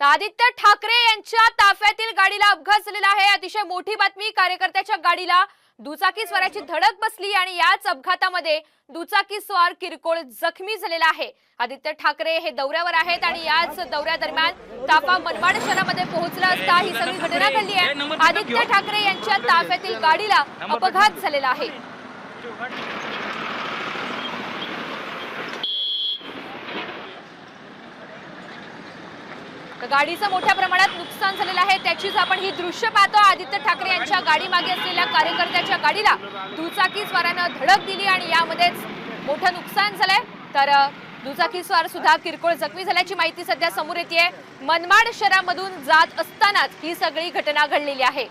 तर आदित्य ठाकरे यांच्या ताफ्यातील गाडीला अपघात झालेला आहे. अतिशय मोठी बातमी कार्यकर्त्याच्या गाडीला दुचाकी स्वाराची धडक बसली आणि याच अपघातामध्ये दुचाकी स्वार किरकोळ जखमी झालेला आहे. आदित्य ठाकरे हे दौऱ्यावर आहेत आणि याच दौऱ्यादरम्यान ताफा मनमाड शहरामध्ये पोहोचला असता ही सगळी घटना घडली आहे. आदित्य ठाकरे यांच्या ताफ्यातील गाडीला अपघात झालेला आहे. गाडीचं मोठ्या प्रमाणात नुकसान झालेलं आहे त्याचीच आपण ही दृश्य पाहतो. आदित्य ठाकरे यांच्या गाडी मागे असलेल्या कार्यकर्त्याच्या गाडीला दुचाकी स्वारानं धडक दिली आणि यामध्येच मोठं नुकसान झालंय. तर दुचाकीस्वार दुचाकी स्वार सुद्धा किरकोळ जखमी झाल्याची माहिती सध्या समोर येते मनमाड शहरामधून जात असतानाच ही सगळी घटना घडलेली आहे.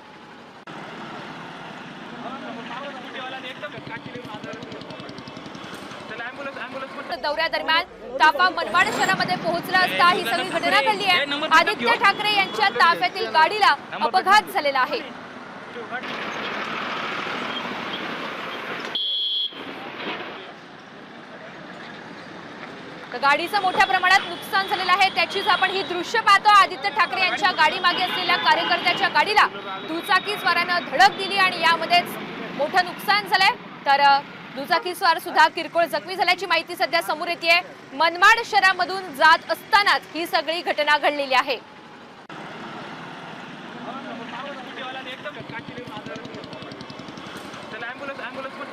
दौऱ्यादरम्यान ताफा मनमाड शहरामध्ये पोहोचला असता. ही सगळी घटना घडली आहे. आदित्य ठाकरे यांच्या ताफ्यातील गाडीला अपघात झालेला आहे. गाडीचं मोठ्या प्रमाणात नुकसान झालेलं आहे. त्याचीच आपण ही दृश्य पाहतो. आदित्य ठाकरे यांच्या गाडी मागे असलेल्या कार्यकर्त्याच्या गाडीला दुचाकी स्वारानं धडक दिली आणि यामध्येच मोठं नुकसान झालंय. तर दुचाकीस्वार सुद्धा किरकोळ जखमी झाल्याची माहिती सध्या समोर येते मनमाड शहरामधून जात असतानाच ही सगळी घटना घडलेली आहे.